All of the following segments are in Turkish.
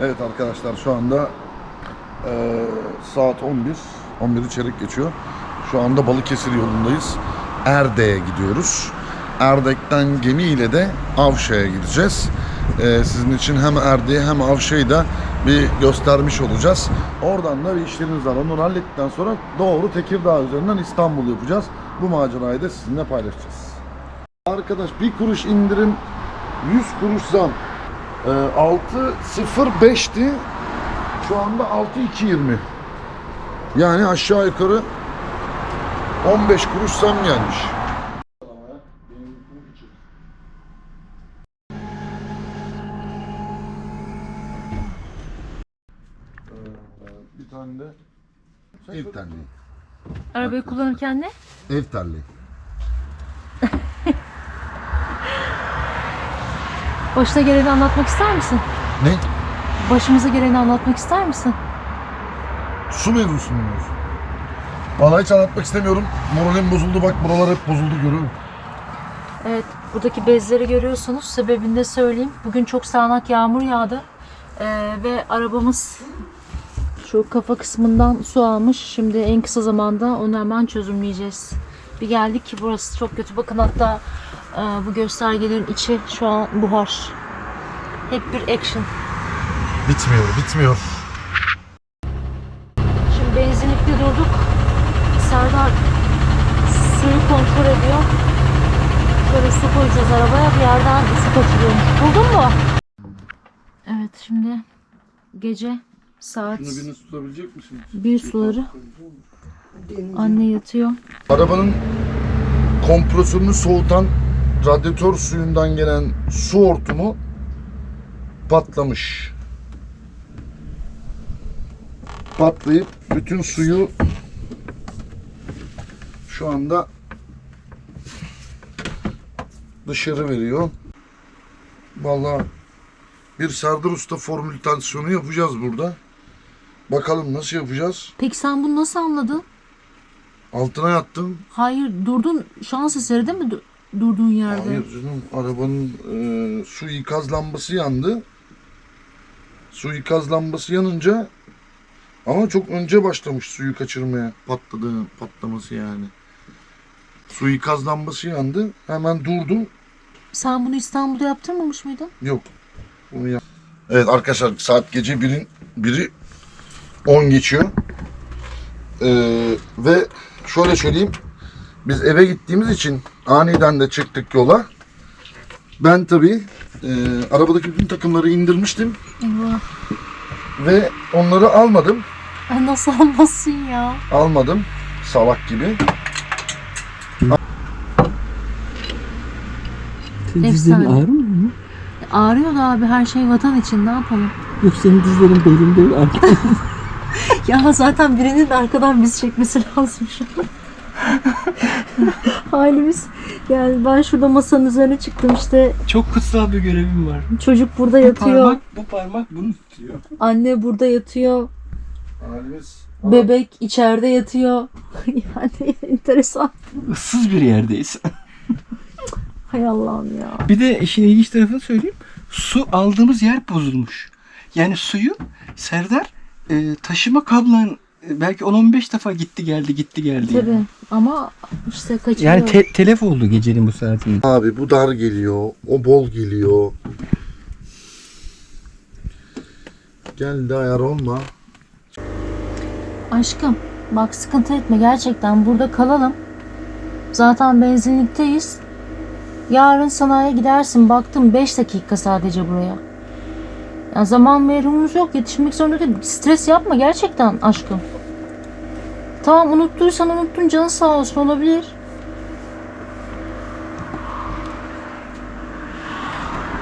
Evet arkadaşlar şu anda eee, saat 11. 11'i çeyrek geçiyor. Şu anda Balıkesir yolundayız. Erdek'e gidiyoruz. Erdek'ten gemiyle de Avşa'ya gideceğiz. Eee, sizin için hem Erdek'i hem Avşa'yı da bir göstermiş olacağız. Oradan da bir işlerimiz var. Onu hallettikten sonra doğru Tekirdağ üzerinden İstanbul yapacağız. Bu macerayı da sizinle paylaşacağız. Arkadaş bir kuruş indirim 100 kuruş zam. Ee, 6.05'ti. Şu anda 6.220. Yani aşağı yukarı 15 kuruş zam gelmiş. Bir tane de ev terliği. Arabayı kullanırken ne? Ev terliği. Başına geleni anlatmak ister misin? Ne? Başımıza geleni anlatmak ister misin? Su mevzusunu mu diyorsun? Vallahi hiç anlatmak istemiyorum. Moralim bozuldu bak buralar hep bozuldu görüyorum. Evet, buradaki bezleri görüyorsunuz. Sebebini de söyleyeyim. Bugün çok sağanak yağmur yağdı. Ee, ve arabamız şu kafa kısmından su almış. Şimdi en kısa zamanda onu hemen çözümleyeceğiz. Bir geldik ki burası çok kötü. Bakın hatta bu göstergelerin içi şu an buhar. Hep bir action. Bitmiyor bitmiyor. Şimdi benzinlikte durduk. Serdar suyu kontrol ediyor. Şöyle su koyacağız arabaya bir yerden su kaçırıyormuş. Buldun mu? Evet şimdi gece saat tutabilecek misin? bir suları. Anne yatıyor. Arabanın kompresörünü soğutan radyatör suyundan gelen su hortumu patlamış. Patlayıp bütün suyu şu anda dışarı veriyor. Vallahi bir Serdar Usta formülitasyonu yapacağız burada. Bakalım nasıl yapacağız? Peki sen bunu nasıl anladın? Altına yattım. Hayır durdun şans eseri değil mi durduğun yerde? Hayır canım arabanın e, su ikaz lambası yandı. Su ikaz lambası yanınca ama çok önce başlamış suyu kaçırmaya patladı patlaması yani. Su ikaz lambası yandı. Hemen durdum. Sen bunu İstanbul'da yaptırmamış mıydın? Yok. Bunu yap. Evet arkadaşlar saat gece birin biri 10 geçiyor. Ee, ve şöyle söyleyeyim. Biz eve gittiğimiz için aniden de çıktık yola. Ben tabii e, arabadaki bütün takımları indirmiştim Eyvah. ve onları almadım. Ay nasıl almasın ya? Almadım salak gibi. Senin Efsane. dizlerin ağrımıyor mu? Ağrıyordu abi her şey vatan için ne yapalım? Yok senin dizlerin belinde arka. Ya zaten birinin de arkadan bizi çekmesi lazım şu an. Halimiz yani ben şurada masanın üzerine çıktım işte Çok kutsal bir görevim var. çocuk burada Bu yatıyor. parmak, bu parmak bunu tutuyor. Anne burada yatıyor. Halimiz Bebek içeride yatıyor. yani enteresan. Issız bir yerdeyiz. Hay Allah'ım ya. Bir de işin ilginç tarafını söyleyeyim. Su aldığımız yer bozulmuş. Yani suyu Serdar e, taşıma kablan belki 10-15 defa gitti geldi gitti geldi. Tabii Yani, ama işte kaçıyor. yani te- telef oldu gecenin bu saatinde. Abi bu dar geliyor, o bol geliyor. Gel de ayar olma. Aşkım bak sıkıntı etme gerçekten burada kalalım. Zaten benzinlikteyiz. Yarın sanayiye gidersin. Baktım 5 dakika sadece buraya. Ya zaman merhumumuz yok. Yetişmek zorunda değil. Stres yapma gerçekten aşkım. Tamam unuttuysan unuttun canın sağ olsun olabilir.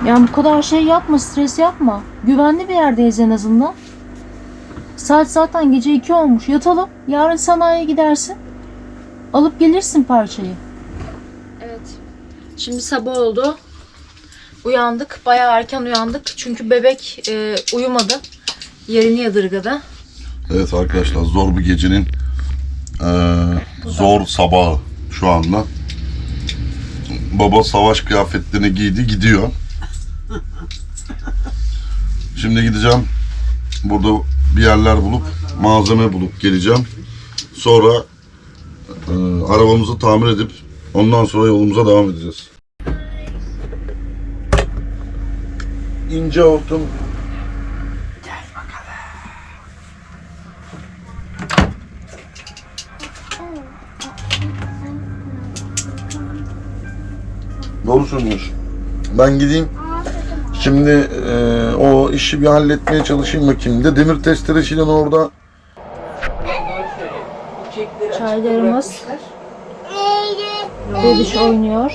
Yani bu kadar şey yapma, stres yapma. Güvenli bir yerdeyiz en azından. Saat zaten gece 2 olmuş. Yatalım. Yarın sanayiye gidersin. Alıp gelirsin parçayı. Evet. Şimdi sabah oldu. Uyandık. Bayağı erken uyandık. Çünkü bebek e, uyumadı. Yerini yadırgadı. Evet arkadaşlar zor bir gecenin eee, zor sabahı şu anda. Baba savaş kıyafetlerini giydi gidiyor. Şimdi gideceğim burada bir yerler bulup malzeme bulup geleceğim. Sonra e, arabamızı tamir edip ondan sonra yolumuza devam edeceğiz. İnce hortum Doğru söylüyorsun. Ben gideyim. Şimdi e, o işi bir halletmeye çalışayım bakayım. De demir testeresiyle orada Çaylarımız. Bebiş oynuyor.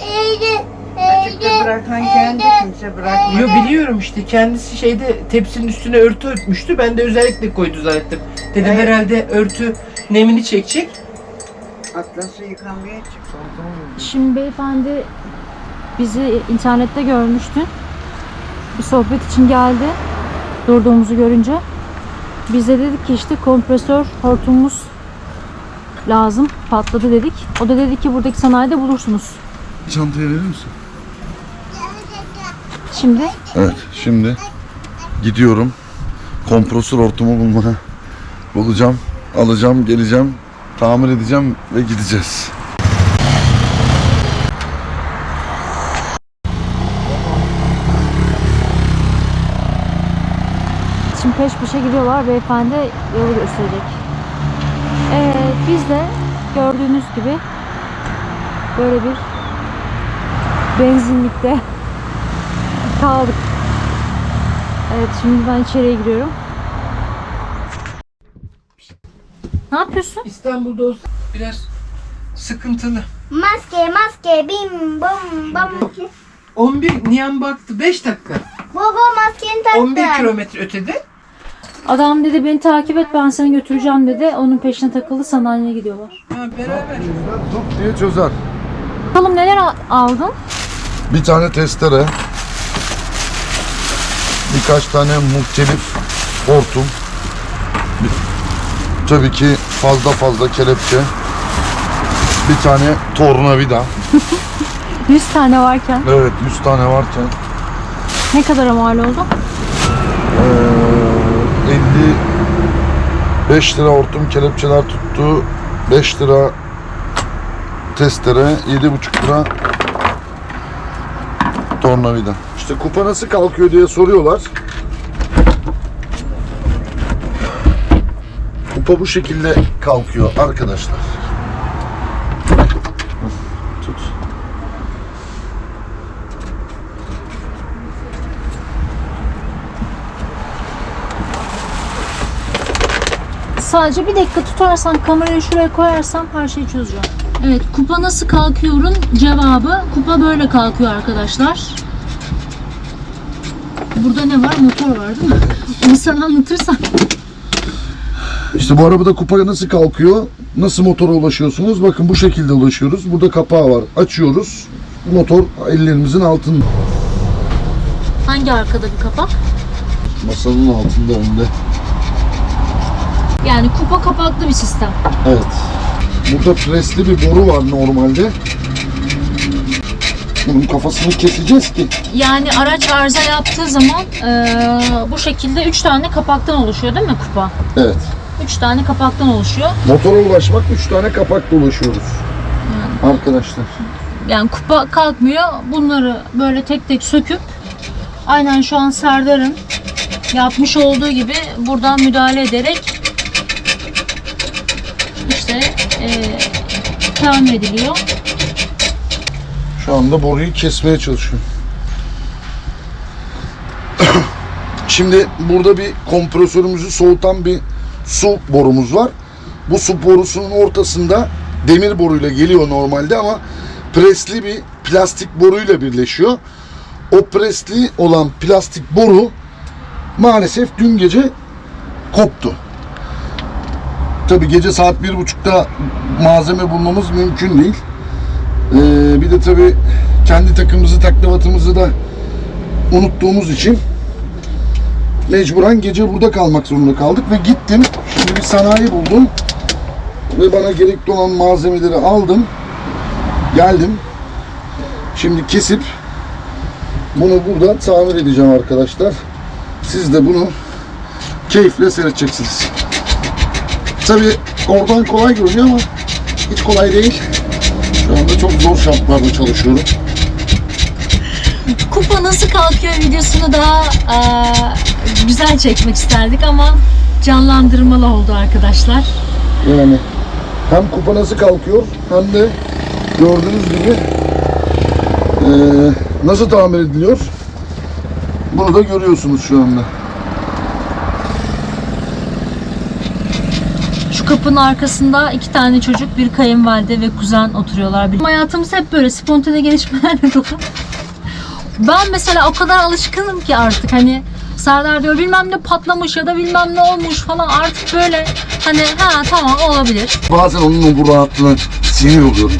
Açıkta bırakan kendi kimse bırakmadı. Yo biliyorum işte kendisi şeyde tepsinin üstüne örtü örtmüştü. Ben de özellikle koydu zannettim. Dedim Evet. herhalde örtü nemini çekecek. Atlası yıkamaya çıktı. Şimdi beyefendi bizi internette görmüştü. Bir sohbet için geldi. Durduğumuzu görünce. Biz de dedik ki işte kompresör hortumumuz lazım. Patladı dedik. O da dedi ki buradaki sanayide bulursunuz. çantaya verir misin? Şimdi Evet şimdi gidiyorum. Kompresör hortumu bulmaya bulacağım. Alacağım, geleceğim, tamir edeceğim ve gideceğiz. Şimdi peş peşe gidiyorlar. Beyefendi yolu gösterecek. Evet biz de gördüğünüz gibi böyle bir benzinlikte kaldık. Evet şimdi ben içeriye giriyorum. Ne yapıyorsun? İstanbul'da olsa biraz sıkıntılı. Maske maske bim bum bum. 11 Nihan baktı 5 dakika. Baba maskeni taktı. 11 kilometre ötede. Adam dedi beni takip et ben seni götüreceğim dedi. Onun peşine takıldı sanayiye gidiyorlar. Ha beraber. Tut diye çözer. Bakalım neler al- aldın? Bir tane testere, birkaç tane muhtelif hortum, bir- tabii ki fazla fazla kelepçe, bir tane tornavida, 100 tane varken? Evet 100 tane varken. Ne kadara mal oldu? eee, 55 lira hortum kelepçeler tuttu, 5 lira testere, 7,5 lira tornavida. İşte kupa nasıl kalkıyor diye soruyorlar. Kupa bu şekilde kalkıyor arkadaşlar. Tut. Sadece bir dakika tutarsan kamerayı şuraya koyarsam her şeyi çözeceğim. Evet kupa nasıl kalkıyorun cevabı kupa böyle kalkıyor arkadaşlar. Burada ne var? Motor var değil mi? Onu sen anlatırsan. İşte bu arabada kupa nasıl kalkıyor? Nasıl motora ulaşıyorsunuz? Bakın bu şekilde ulaşıyoruz. Burada kapağı var. Açıyoruz. Motor ellerimizin altında. Hangi arkada bir kapak? Masanın altında önde. Yani kupa kapaklı bir sistem. Evet. Burada presli bir boru var normalde. Bunun kafasını keseceğiz ki. Yani araç arıza yaptığı zaman eee, bu şekilde 3 tane kapaktan oluşuyor değil mi kupa? Evet. 3 tane kapaktan oluşuyor. Motora ulaşmak 3 tane kapakla ulaşıyoruz. Arkadaşlar. Yani kupa kalkmıyor. Bunları böyle tek tek söküp aynen şu an Serdar'ın yapmış olduğu gibi buradan müdahale ederek işte eee tamir ediliyor. Şu anda boruyu kesmeye çalışıyorum. Şimdi burada bir kompresörümüzü soğutan bir su borumuz var. Bu su borusunun ortasında demir boruyla geliyor normalde ama presli bir plastik boruyla birleşiyor. O presli olan plastik boru maalesef dün gece koptu. Tabi gece saat bir buçukta malzeme bulmamız mümkün değil. Ee, bir de tabii kendi takımımızı, taklavatımızı da unuttuğumuz için mecburen gece burada kalmak zorunda kaldık ve gittim. Şimdi bir sanayi buldum ve bana gerekli olan malzemeleri aldım. Geldim. Şimdi kesip bunu burada tamir edeceğim arkadaşlar. Siz de bunu keyifle seyredeceksiniz. Tabi oradan kolay görünüyor ama hiç kolay değil. Şu anda çok zor şartlarda çalışıyorum. Kupa nasıl kalkıyor videosunu daha eee, güzel çekmek isterdik ama canlandırmalı oldu arkadaşlar. Yani hem kupa nasıl kalkıyor hem de gördüğünüz gibi eee, nasıl tamir ediliyor. Bunu da görüyorsunuz şu anda. Kapının arkasında iki tane çocuk, bir kayınvalide ve kuzen oturuyorlar. Bizim hayatımız hep böyle spontane gelişmelerle dolu. Ben mesela o kadar alışkınım ki artık hani Serdar diyor bilmem ne patlamış ya da bilmem ne olmuş falan artık böyle hani ha tamam olabilir. Bazen onun bu rahatlığına sinir oluyorum.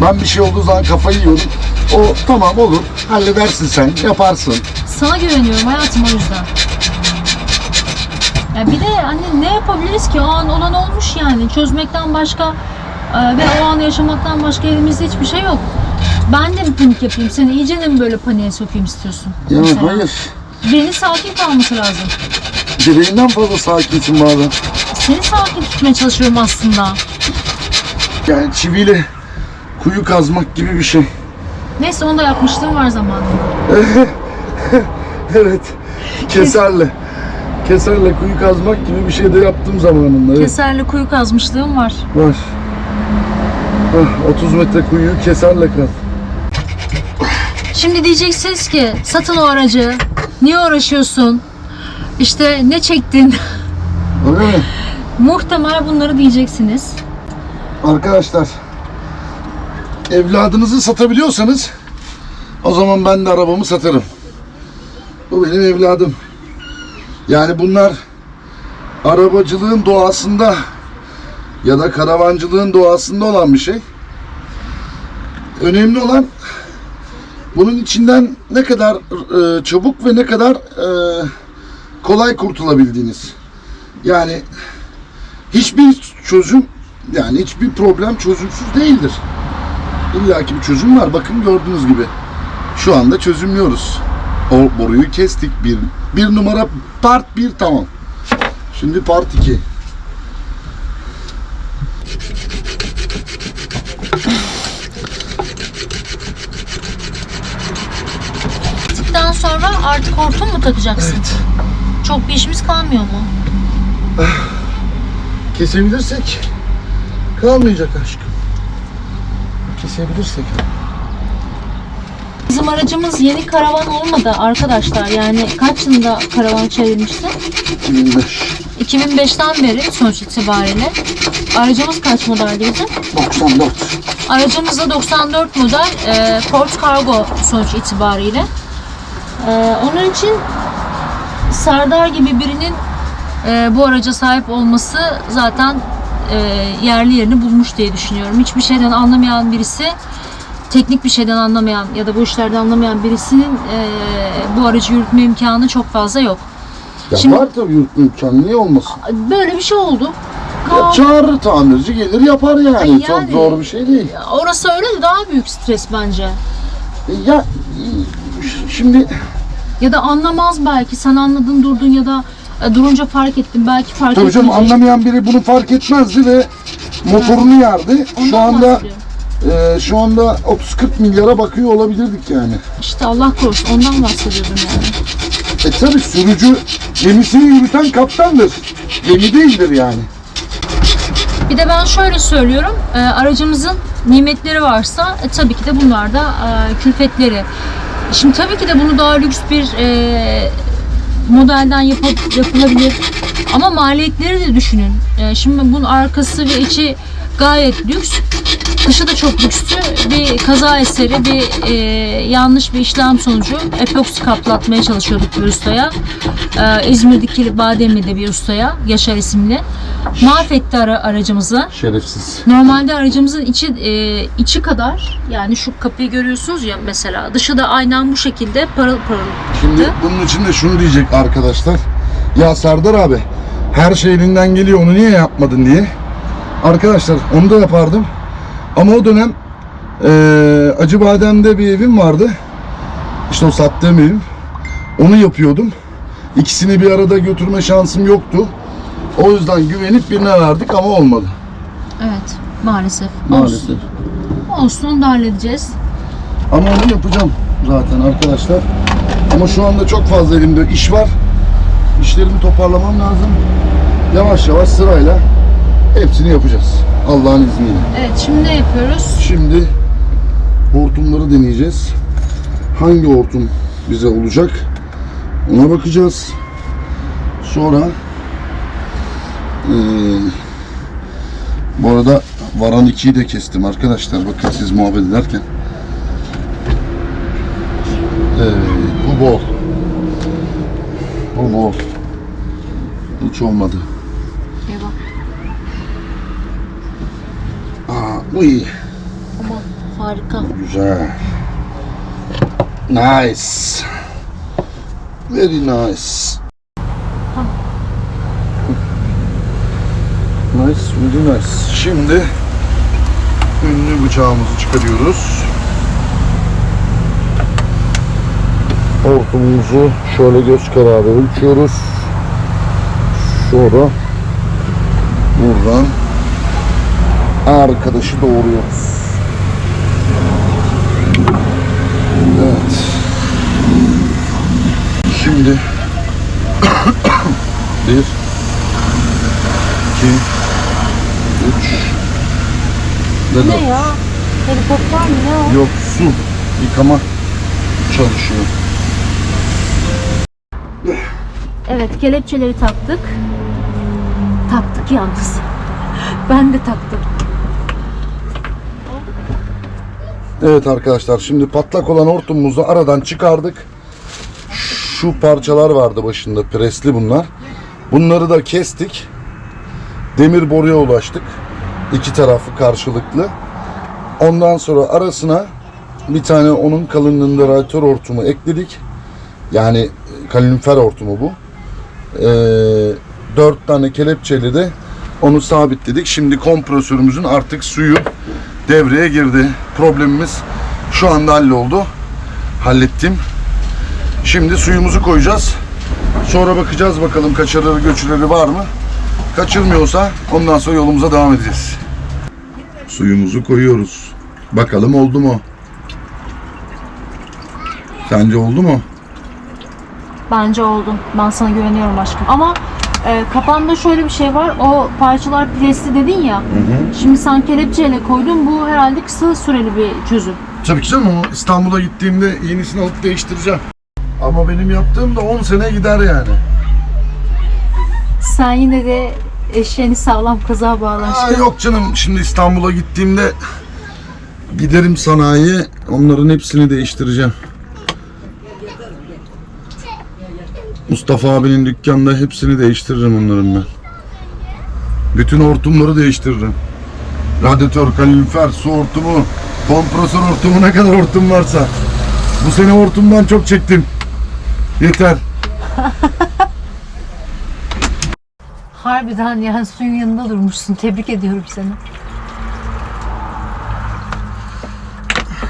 Ben bir şey olduğu zaman kafayı yiyorum. O tamam olur, halledersin sen, yaparsın. Sana güveniyorum hayatım o yüzden. Ya bir de hani ne yapabiliriz ki o an olan olmuş yani çözmekten başka e, ve o anı yaşamaktan başka elimizde hiçbir şey yok. Ben de mi panik yapayım? Seni iyice de mi böyle paniğe sokayım istiyorsun? Ya mesela? hayır, Beni sakin kalması lazım. gereğinden fazla sakinsin bazen. Seni sakin tutmaya çalışıyorum aslında. Yani çiviyle kuyu kazmak gibi bir şey. Neyse onu da yapmışlığım var zamanında. Evet, keserle. Keserle kuyu kazmak gibi bir şey de yaptım zamanında. Evet, Keserli kuyu kazmışlığım var. var. Ah, 30 metre kuyuyu keserle kaz. Şimdi diyeceksiniz ki satın o aracı. Niye uğraşıyorsun? İşte ne çektin? Öyle mi? Muhtemel bunları diyeceksiniz. Arkadaşlar evladınızı satabiliyorsanız o zaman ben de arabamı satarım. Bu benim evladım. Yani bunlar arabacılığın doğasında ya da karavancılığın doğasında olan bir şey. Önemli olan bunun içinden ne kadar e, çabuk ve ne kadar e, kolay kurtulabildiğiniz. Yani hiçbir çözüm yani hiçbir problem çözümsüz değildir. İlla ki bir çözüm var. Bakın gördüğünüz gibi. Şu anda çözümlüyoruz. O boruyu kestik. Bir, bir numara part 1 tamam. Şimdi part 2. Bittikten sonra artık hortum mu takacaksın? Çok bir işimiz kalmıyor mu? Kesebilirsek kalmayacak aşkım. Kesebilirsek. Bizim aracımız yeni karavan olmadı arkadaşlar. Yani kaç yılında karavan çevirmişti? 2005. 2005'ten beri sonuç itibariyle. Aracımız kaç modeldi bizim? 94. Aracımız da 94 model e, Ford Cargo sonuç itibariyle. E, onun için Serdar gibi birinin e, bu araca sahip olması zaten e, yerli yerini bulmuş diye düşünüyorum. Hiçbir şeyden anlamayan birisi, teknik bir şeyden anlamayan ya da bu işlerden anlamayan birisinin e, bu aracı yürütme imkanı çok fazla yok. Ya Şimdi- var tabii yurtlu imkanı. Niye olmasın? Böyle bir şey oldu. Ya çağırır tamirci gelir yapar yani. Ay Çok yani. zor bir şey değil. Orası öyle de daha büyük stres bence. Ya şimdi Ya da anlamaz belki. Sen anladın durdun ya da e, durunca fark ettin. Belki fark tabii canım anlamayan biri bunu fark etmezdi ve motorunu yardı. Şu Ondan anda bahsediyorum. E, şu anda 30-40 milyara bakıyor olabilirdik yani. İşte Allah korusun ondan bahsediyordum yani. E tabii sürücü gemisini yürüten kaptandır. Gemi değildir yani. Bir de ben şöyle söylüyorum. e, aracımızın nimetleri varsa e, tabii ki de bunlar da e, külfetleri. Şimdi tabii ki de bunu daha lüks bir e, modelden yapa- yapılabilir. Ama maliyetleri de düşünün. E, şimdi bunun arkası ve içi gayet lüks. Dışı da çok lükstü. Bir kaza eseri, bir e, yanlış bir işlem sonucu epoksi kaplatmaya çalışıyorduk bir ustaya. E, İzmir'deki Bademli'de bir ustaya, Yaşar isimli. Mahvetti ara, aracımızı. Şerefsiz. Normalde aracımızın içi e, içi kadar yani şu kapıyı görüyorsunuz ya mesela dışı da aynen bu şekilde parıl parıl. Şimdi bunun için de şunu diyecek arkadaşlar. Ya Serdar abi her şey elinden geliyor onu niye yapmadın diye. Arkadaşlar onu da yapardım. Ama o dönem eee Acıbadem'de bir evim vardı. İşte o sattığım evim. Onu yapıyordum. İkisini bir arada götürme şansım yoktu. O yüzden güvenip birine verdik ama olmadı. Evet maalesef. Maalesef. Olsun. Olsun onu da halledeceğiz. Ama onu yapacağım zaten arkadaşlar. Ama şu anda çok fazla elimde iş var. İşlerimi toparlamam lazım. Yavaş yavaş sırayla hepsini yapacağız. Allah'ın izniyle. Evet şimdi ne yapıyoruz? Şimdi hortumları deneyeceğiz. Hangi hortum bize olacak? Ona bakacağız. Sonra eee, bu arada varan 2'yi de kestim arkadaşlar. Bakın siz muhabbet ederken. Evet, bu bol. Bu bol. Hiç olmadı. Eyvah. Aa, bu iyi. Aman harika. Güzel. Nice. Very nice. Nice, very nice. Şimdi ünlü bıçağımızı çıkarıyoruz. Hortumumuzu şöyle göz kararı ölçüyoruz. Sonra buradan arkadaşı doğruyoruz. Evet. Şimdi bir, iki, üç dört. Ne ya? Helikopter mi ne o? Yok su yıkama çalışıyor. Evet kelepçeleri taktık. Taktık yalnız. ben de taktım. Evet arkadaşlar şimdi patlak olan hortumumuzu aradan çıkardık. Şu parçalar vardı başında presli bunlar. Bunları da kestik. Demir boruya ulaştık. İki tarafı karşılıklı. Ondan sonra arasına bir tane onun kalınlığında radyatör hortumu ekledik. Yani kalorifer hortumu bu. Ee, dört tane kelepçeli de onu sabitledik. Şimdi kompresörümüzün artık suyu devreye girdi. Problemimiz şu anda halloldu. Hallettim. Şimdi suyumuzu koyacağız. Sonra bakacağız bakalım kaçırır göçürleri var mı? Kaçırmıyorsa ondan sonra yolumuza devam edeceğiz. Suyumuzu koyuyoruz. Bakalım oldu mu? Sence oldu mu? Bence oldun. Ben sana güveniyorum aşkım. Ama e, kapağında şöyle bir şey var. O parçalar presli dedin ya. Şimdi sen kelepçeyle koydun. Bu herhalde kısa süreli bir çözüm. Tabii ki canım ama İstanbul'a gittiğimde yenisini alıp değiştireceğim. Ama benim yaptığım da 10 sene gider yani. Sen yine de eşeğini sağlam kaza bağla Aa, aşkım. yok canım şimdi İstanbul'a gittiğimde giderim sanayiye onların hepsini değiştireceğim. Mustafa abinin dükkanında hepsini değiştiririm onların ben. Bütün hortumları değiştiririm. Radyatör, kalorifer, su hortumu, kompresör hortumu ne kadar hortum varsa. Bu sene hortumdan çok çektim. Yeter. Harbiden yani suyun yanında durmuşsun. Tebrik ediyorum seni.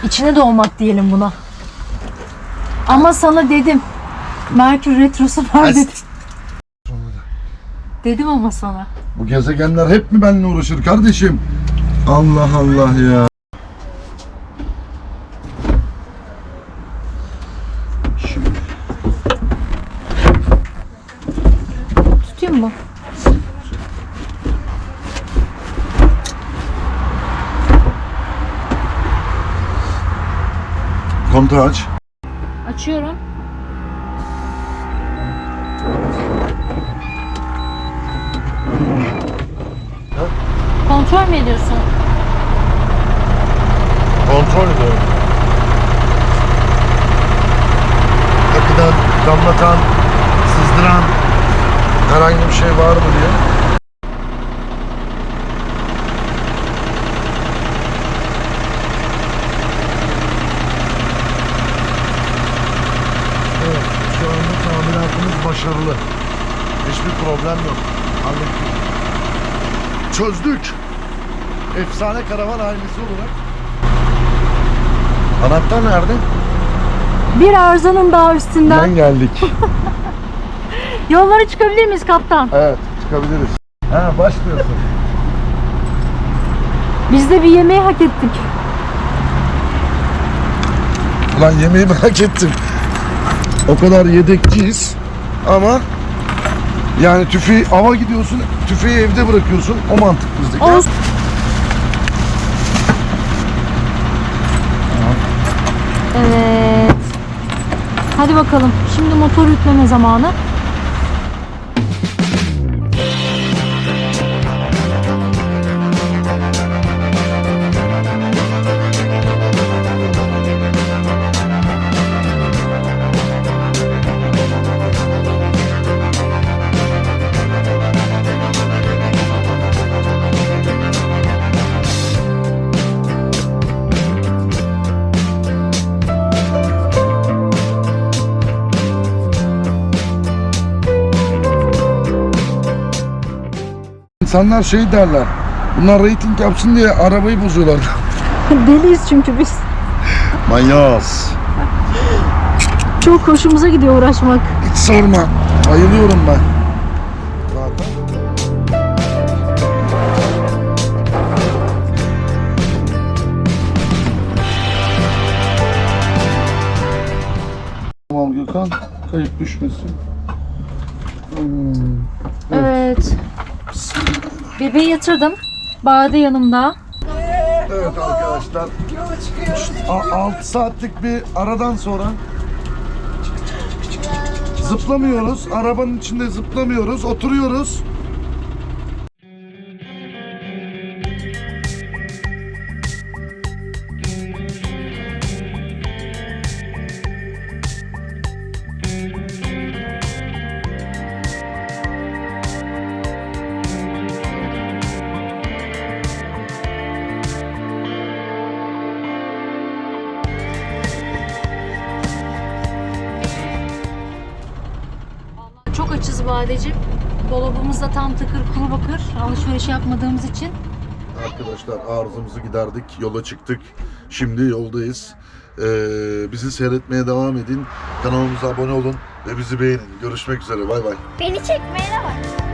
İçine doğmak diyelim buna. Ama sana dedim. Merkür Retrosu var dedim. Dedim ama sana. Bu gezegenler hep mi benimle uğraşır kardeşim? Allah Allah ya. Şimdi Tutayım mı? kontağı aç. Açıyorum. Kontrol mü ediyorsun? Kontrol ediyorum. Akıdan, damlatan, sızdıran herhangi bir şey var mı diye. Evet, şu anda tamiratımız başarılı. Hiçbir problem yok. Hallettik. Çözdük. Efsane karavan ailesi olarak. Anahtar nerede? Bir arızanın daha üstünden geldik. Yollara çıkabilir miyiz kaptan? Evet çıkabiliriz. Ha başlıyorsun. Biz de bir yemeği hak ettik. Ulan yemeği merak ettim. O kadar yedekçiyiz ama yani tüfeği ava gidiyorsun, tüfeği evde bırakıyorsun. O mantık bizdeki. Olsun. Evet. Hadi bakalım. Şimdi motor yükleme zamanı. İnsanlar şey derler. Bunlar reyting yapsın diye arabayı bozuyorlar. Deliyiz çünkü biz. Manyas. Çok hoşumuza gidiyor uğraşmak. Hiç sorma. Bayılıyorum ben. Tamam Gökhan. Kayıp düşmesin. Hmm. Evet. Bebeği yatırdım. Bade yanımda. Evet arkadaşlar. 6 saatlik bir aradan sonra zıplamıyoruz. Arabanın içinde zıplamıyoruz. Oturuyoruz. Badeciğim. Dolabımızda tam tıkır kuru bakır. Alışveriş yapmadığımız için. Arkadaşlar arızamızı giderdik. Yola çıktık. Şimdi yoldayız. Ee, bizi seyretmeye devam edin. Kanalımıza abone olun ve bizi beğenin. Görüşmek üzere. Bay bay. Beni çekmeye de bak.